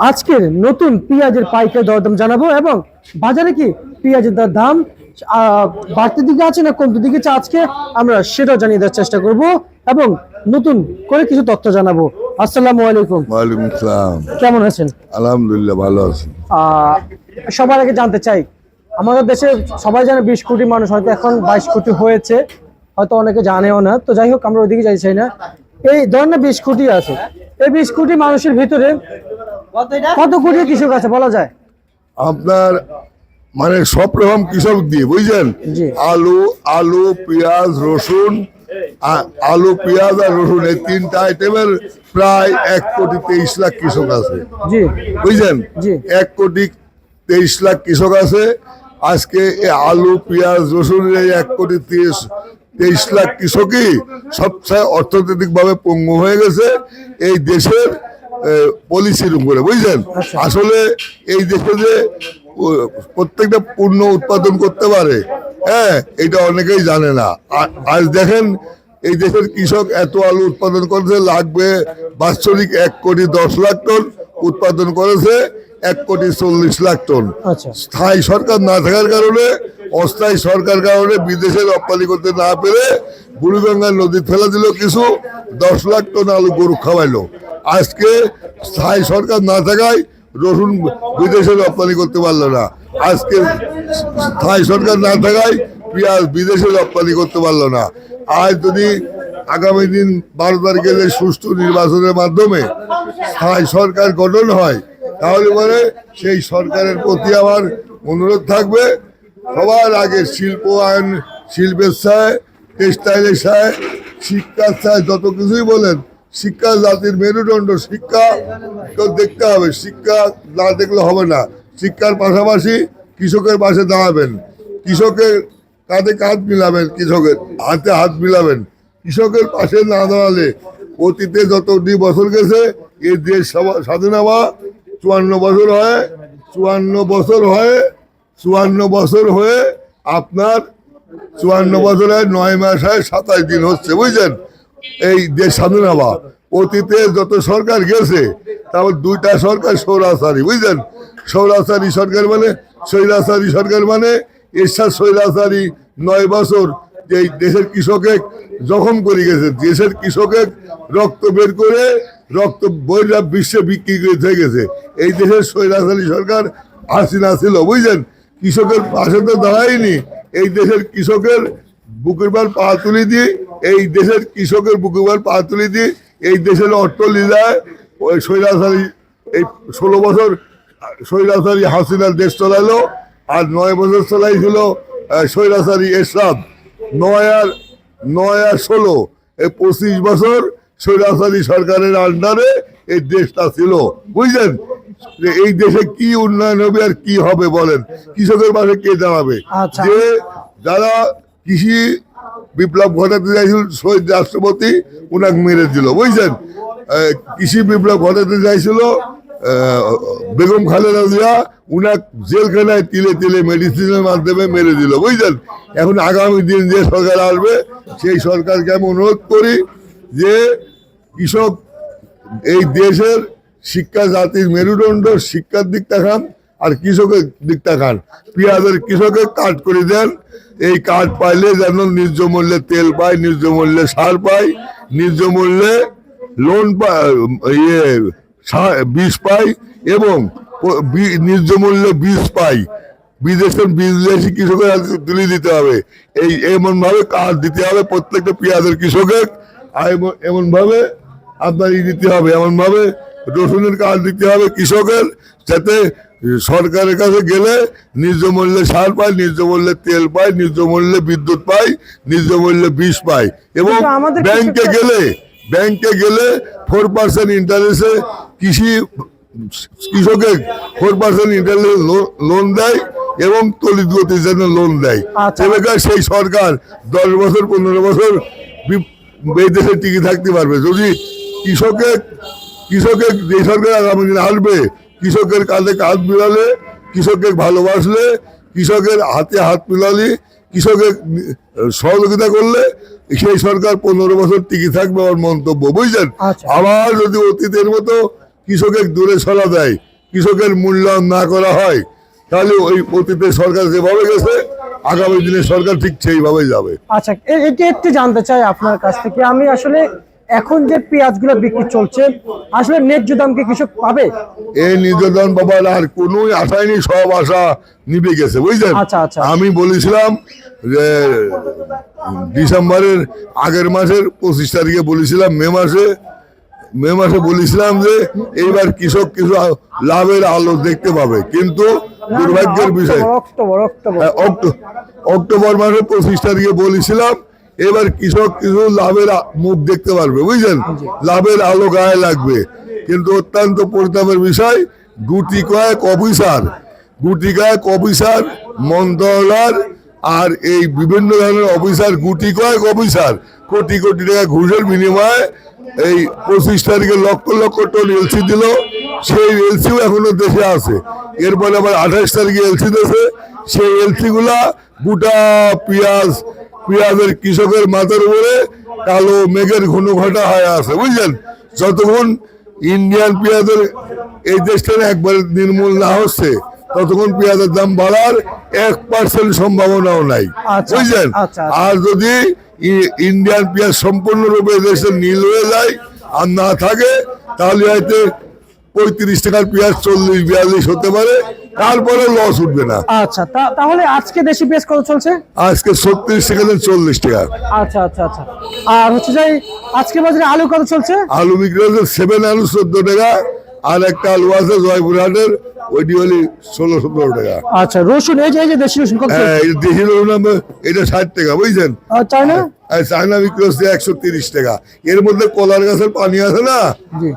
আজকের নতুন পেঁয়াজের পাইকারি দরদাম জানাব এবং বাজারে কি পেঁয়াজের দর দাম আহ, বাড়তির দিকে আছে না কমতে দিকে আছে আজকে আমরা সেটাও জানিয়ে দেওয়ার চেষ্টা করব এবং নতুন করে কিছু তথ্য জানাব। আসসালামু আলাইকুম। ওয়ালাইকুম আসসালাম কেমন আছেন? আলহামদুলিল্লাহ ভালো আছি। সবার আগে জানতে চাই আমাদের দেশে সবাই জানে বিশ কোটি মানুষ হয়তো এখন বাইশ কোটি হয়েছে হয়তো অনেকে জানেও না তো যাই হোক আমরা ওইদিকে যাই চাই না। এই ধরনের বিশ কোটি আছে এই বিশ কোটি মানুষের ভিতরে কত কোটি কৃষক আছে বলা যায়? আপনার মানে সব রকম কৃষক দিয়ে বুঝছেন আলু আলু পেঁয়াজ রসুন আলু পেঁয়াজ আর রসুন এই তিনটা আইটেমের প্রায় এক কোটি তেইশ লাখ কৃষক আছে। জি। বুঝছেন এক কোটি তেইশ লাখ কৃষক আছে। আজকে এই আলু পেঁয়াজ রসুন এই এক কোটি তেইশ তেইশ লাখ কৃষকই সবচেয়ে অর্থনৈতিক ভাবে পঙ্গু হয়ে গেছে। এই দেশের পলিসির উপরে বুঝছেন আসলে এই দেশে যে প্রত্যেকটা পণ্য উৎপাদন করতে পারে হ্যাঁ এটা অনেকেই জানে না। আজ দেখেন এই দেশের কৃষক এত আলু উৎপাদন করেছে লাগবে বাৎসরিক এক কোটি দশ লাখ টন উৎপাদন করেছে এক কোটি চল্লিশ লাখ টন। আচ্ছা। স্থায়ী সরকার না থাকার কারণে অস্থায়ী সরকার কারণে বিদেশে রপ্তানি করতে না পেরে বুড়িগঙ্গা নদী ফেলে দিল কিছু দশ লাখ টন আলু গরু খাওয়াইলো। আজকে স্থায়ী সরকার না থাকায় রসুন বিদেশে রপ্তানি করতে পারল না। আজকে স্থায়ী সরকার না থাকায় পেঁয়াজ বিদেশে রপ্তানি করতে পারল না। আজ যদি আগামী দিন বারো তারিখে সুষ্ঠু নির্বাচনের মাধ্যমে স্থায়ী সরকার গঠন হয়, তাহলে পরে সেই সরকারের প্রতি আমার অনুরোধ থাকবে। সবার আগে শিল্প আইন, শিল্পের সায় টেক্সটাইলের সায় শিক্ষার সায় যত কিছুই বলেন শিক্ষা জাতির মেরুদণ্ড শিক্ষা, তো দেখতে হবে, শিক্ষা না দেখলে হবে না। শিক্ষার পাশাপাশি কৃষকের পাশে দাঁড়াবেন। কৃষকের কাঁধে কাঁধ মিলাবেন, কৃষকের হাতে হাত মিলাবেন। কৃষকের পাশে না দাঁড়ালে অতীতে যত দুই বছর গেছে এই দেশ সবা- স্বাধীন হওয়া চুয়ান্ন বছর হয়, চুয়ান্ন বছর হয়ে, চুয়ান্ন বছর হয়ে আপনার চুয়ান্ন বছরে নয় মাস হয় সাতাশ দিন হচ্ছে বুঝছেন এই দেশ স্বাধীন হওয়া অতীতে যত সরকার গেছে তারপর দুইটা সরকার সৌরাচারী বুঝলেন? সৌরাচারী সরকার মানে স্বৈরাচারী সরকার মানে এরশাদ স্বৈরাচারী নয় বছর যে দেশের কৃষকে জখম করে গেছে। দেশের কৃষকের রক্ত বের করে, রক্ত বইরা বিশ্বে বিক্রি করে থেকে গেছে। এই দেশের স্বৈরাচারী সরকার হাসিনা ছিল, বুঝলেন? কৃষকের পাশে তো দাঁড়ায়নি। এই দেশের কৃষকের বুকের বার পা তুলে দিয়ে এই দেশের কৃষকের বুকের বার পা তুলে দিয়ে এই দেশের অট্টলিলায় ওই স্বৈরাচারী এই ষোলো বছর স্বৈরাচারী হাসিনার দেশ চলাইলো আর নয় বছর চলাইছিল স্বৈরাচারী এরশাদ। নয় আর নয় আর ষোলো এই পঁচিশ বছর স্বৈরাচারী সরকারের আন্ডারে এই দেশটা ছিল। বুঝলেন? যে এই দেশে কি উন্নয়ন হবে আর কি হবে বলেন? কৃষকের পাশে কে দাঁড়াবে? আচ্ছা। যে যারা কৃষি বিপ্লব ঘটাতে চাইছিল শহীদ রাষ্ট্রপতি, উনাকে মেরে দিল, বুঝছেন? কৃষি বিপ্লব ঘটাতে চাইছিল বেগম খালেদা জিয়া, উনাক জেলখানায় তিলে তিলে মেডিসিনের মাধ্যমে মেরে দিল বুঝলেন এখন আগামী দিন যে সরকার আসবে, সেই সরকারকে আমি অনুরোধ করি যে কৃষক এই দেশের শিক্ষা জাতির মেরুদণ্ড শিক্ষার দিকটা খান আর কৃষকের দিকটা খান। পেঁয়াজের কৃষকের কাট করে দেন এই কাঠ পাইলে যেন ন্যায্য মূল্যে তেল পায় ন্যায্য মূল্যে সার পায় ন্যায্য মূল্যে লোন ইয়ে বীজ পাই এবং ন্যায্য মূল্যে বীজ পাই। বিদেশের বিদেশি কৃষকের তুলে দিতে হবে। এই এমন ভাবে কাজ দিতে হবে প্রত্যেকটা পেঁয়াজের কৃষকের। আর এমন- এমন ভাবে আপনার দিতে হবে। এমন ভাবে রসুনের কাজ দিতে হবে কৃষকের যাতে সরকারের কাছে গেলে ন্যায্য মূল্যে সার পায় ন্যায্য মূল্যে তেল পায় ন্যায্য মূল্যে বিদ্যুৎ পায় ন্যায্য মূল্যে বিষ পায়। এবং ব্যাংকে গেলে ব্যাংকে গেলে ফোর পার্সেন্ট ইন্টারেস্টে কৃষি কৃষকের ফোর পার্সেন্ট ইন্টারেস্ট লোন দেয় এবং তলিত গতির জন্য লোন দেয়। আচ্ছা। এলাকার সেই সরকার দশ বছর পনেরো বছর বি- এই দেশে টিকে থাকতে পারবে। যদি কৃষকের কৃষকের যে সরকার আগামী দিনে আসবে। কৃষকের কাঁধে কাঁধ মিলালে কৃষকের ভালোবাসলে কৃষকের হাতে হাত মিলালে কৃষকের সহযোগিতা করলে সেই সরকার পনেরো বছর টিকে থাকবে আমার মন্তব্য বুঝলেন? আচ্ছা। আবার যদি অতীতের মতো কৃষকের দূরে সরা দেয় কৃষকের মূল্যায়ন না করা হয় তাহলে ওই অতীতে সরকার যেভাবে গেছে আগামী দিনে সরকার ঠিক সেইভাবে যাবে। আচ্ছা এটি একটু জানতে চাই আপনার কাছ থেকে। আমি আসলে এখন যে পেঁয়াজগুলো বিক্রি চলছে আসলে ন্যায্য দাম কি কৃষক পাবে? এই নির্যাতন বাবার আর কোন আশাই নেই সব আশা নিভে গেছে বুঝলেন? আচ্ছা, আচ্ছা। আমি বলেছিলাম যে ডিসেম্বরের আগের মাসের পঁচিশ তারিখে বলেছিলাম মে মাসে মে মাসে বলেছিলাম যে এইবার কৃষক কিছু লাভের আলো দেখতে পাবে। কিন্তু দুর্ভাগ্যের বিষয় অক্টোবর অক্টোবর অক্টোবর। হ্যাঁ, অক্টো- অক্টোবর মাসের পঁচিশ তারিখে বলেছিলাম এবার কৃষক কিছু লাভের মুখ দেখতে পারবে বুঝলেন? লাভের আলো গায়ে লাগবে। কিন্তু অত্যন্ত পরিতাপের বিষয় গুটি কয়েক অফিসার গুটি কয়েক অফিসার মন্ত্রণালয় আর এই বিভিন্ন ধরনের অফিসার গুটি কয়েক অফিসার কোটি কোটি টাকা ঘুষের বিনিময়ে এই পঁচিশ তারিখে লক্ষ লক্ষ টন এলসি দিল। সেই এলসিও এখনও দেশে আছে। এরপরে আবার আঠাশ তারিখে এলসি দেশে সেই এলসি গুলা গোটা পেঁয়াজ পেঁয়াজের কৃষকের মাথার উপরে কালো মেঘের ঘন ঘটা হয়ে আছে বুঝলেন? যতক্ষণ ইন্ডিয়ান পেঁয়াজের এই দেশটা একবার নির্মূল না হচ্ছে ততক্ষণ পেঁয়াজের দাম বাড়ার এক পার্সেন্ট সম্ভাবনাও নাই আচ্ছা, বুঝলেন? আচ্ছা, আচ্ছা। আর যদি ইন্ডিয়ান পেঁয়াজ সম্পূর্ণরূপে দেশে নীল হয়ে যায় আর না থাকে তাহলে হয়তো পঁয়ত্রিশ টাকার পেঁয়াজ চল্লিশ বিয়াল্লিশ হতে পারে। তারপরে লস উঠবে না। আচ্ছা তাহলে আজকে দেশি পেঁয়াজ কত চলছে? আজকে ছত্রিশ টাকা থেকে চল্লিশ টাকা। আচ্ছা আচ্ছা আচ্ছা। আর হচ্ছে যাই আজকে বাজারে আলু কত চলছে? আলু বিক্রি হচ্ছে সেভেন আলু চোদ্দ টাকা আর একটা আলু আছে জয়পুরহাটের ওইটি হলি ষোলো সতেরো টাকা। আচ্ছা রসুন এই যে দেশি রসুন কত হ্যাঁ দেশি রসুন এটা ষাট টাকা বুঝছেন? চায়না? চায়না বিক্রি হচ্ছে একশো তিরিশ টাকা। এর মধ্যে কলার গাছের পানি আছে না?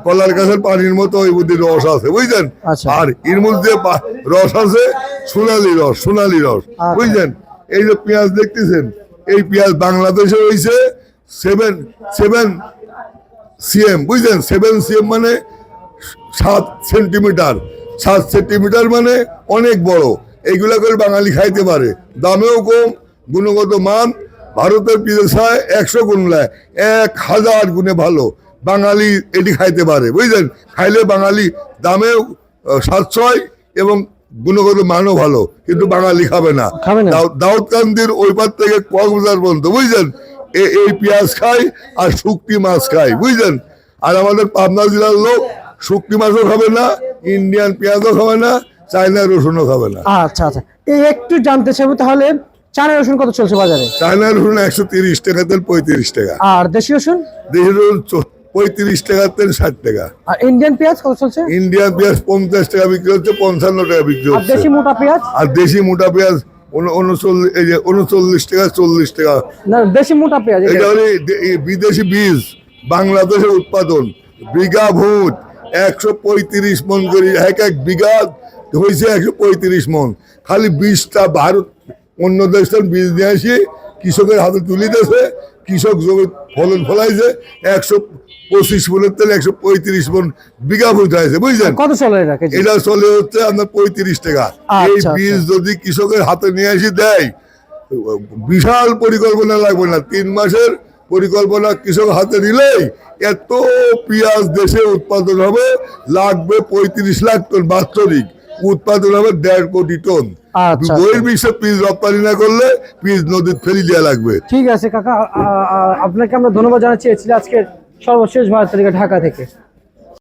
কলার গাছের পানির মতো ওই মধ্যে রস আছে বুঝলেন আচ্ছা। আর এর মধ্যে রস আছে সোনালি রস সোনালি রস আচ্ছা। বুঝলেন এই যে পেঁয়াজ দেখতেছেন এই পেঁয়াজ বাংলাদেশে রয়েছে সেভেন সেভেন সিএম বুঝলেন সেভেন সিএম মানে সাত সেন্টিমিটার। সাত সেন্টিমিটার মানে অনেক বড়। এইগুলা করে বাঙালি খাইতে পারে। দামেও কম গুণগত মান ভারতের পিছায় একশো গুণ নেয় এক হাজার গুণে ভালো। বাঙালি এটি খাইতে পারে বুঝলেন? খাইলে বাঙালি দামেও সাশ্রয় এবং গুণগত মানও ভালো কিন্তু বাঙালি খাবে না। দাউ- দাউদকান্দির ওই পার থেকে কক্সবাজার পর্যন্ত বুঝলেন? এ- এই পেঁয়াজ খায় আর শুক্তি মাছ খায় বুঝলেন? আর আমাদের পাবনা জেলার লোক শুক্তি মাছও খাবে না ইন্ডিয়ান পেঁয়াজও খাবে না চায়না রসুনও খাবে না। আচ্ছা আচ্ছা। এই একটু জানতে চাইব তাহলে চায়না রসুন কত চলছে বাজারে? চায়না রসুন একশো তিরিশ টাকা তেল পঁয়ত্রিশ টাকা। আর দেশি রসুন? দেশি রসুন পঁয়ত্রিশ টাকা তেল ষাট টাকা। আর ইন্ডিয়ান পেঁয়াজ কত চলছে? ইন্ডিয়ান পেঁয়াজ পঞ্চাশ টাকা বিক্রি হচ্ছে পঞ্চান্ন টাকা বিক্রি হচ্ছে। দেশি মোটা পেঁয়াজ? আর দেশি মোটা পেঁয়াজ উন- উনচল্লিশ টাকা চল্লিশ টাকা। না দেশি মোটা পেঁয়াজ। এটা। হলে বিদেশি বীজ বাংলাদেশের উৎপাদন বিঘা ভূত একশো পঁয়ত্রিশ মন করে এক এক বিঘা হয়েছে একশো পঁয়ত্রিশ মন। খালি বীজটা ভারত অন্য দেশ বীজ নিয়ে আসি কৃষকের হাতে তুলি দিয়েছে কৃষক জমি ফলন ফলাইছে একশো পঁচিশ মনের তেল একশো পঁয়ত্রিশ মন বিঘা ভূত হয়েছে বুঝলেন? কত চলে এটা চলে হচ্ছে আপনার পঁয়ত্রিশ টাকা। আচ্ছা, এই আচ্ছা। বীজ যদি কৃষকের হাতে নিয়ে আসি দেয় বিশাল পরিকল্পনা লাগবে না তিন মাসের পরিকল্পনা কৃষক হাতে নিলেই এত পেঁয়াজ দেশে উৎপাদন হবে লাগবে পঁয়ত্রিশ লাখ টন বাৎসরিক। উৎপাদন হবে দেড় কোটি টন। আচ্ছা। বহির্বিশ্বে পিস রপ্তানি না করলে পিস নদীর ফেরি দেওয়া লাগবে। ঠিক আছে কাকা আপনাকে আমরা ধন্যবাদ জানাচ্ছি। আজকে আজকের সর্বশেষ ভারত ঢাকা থেকে।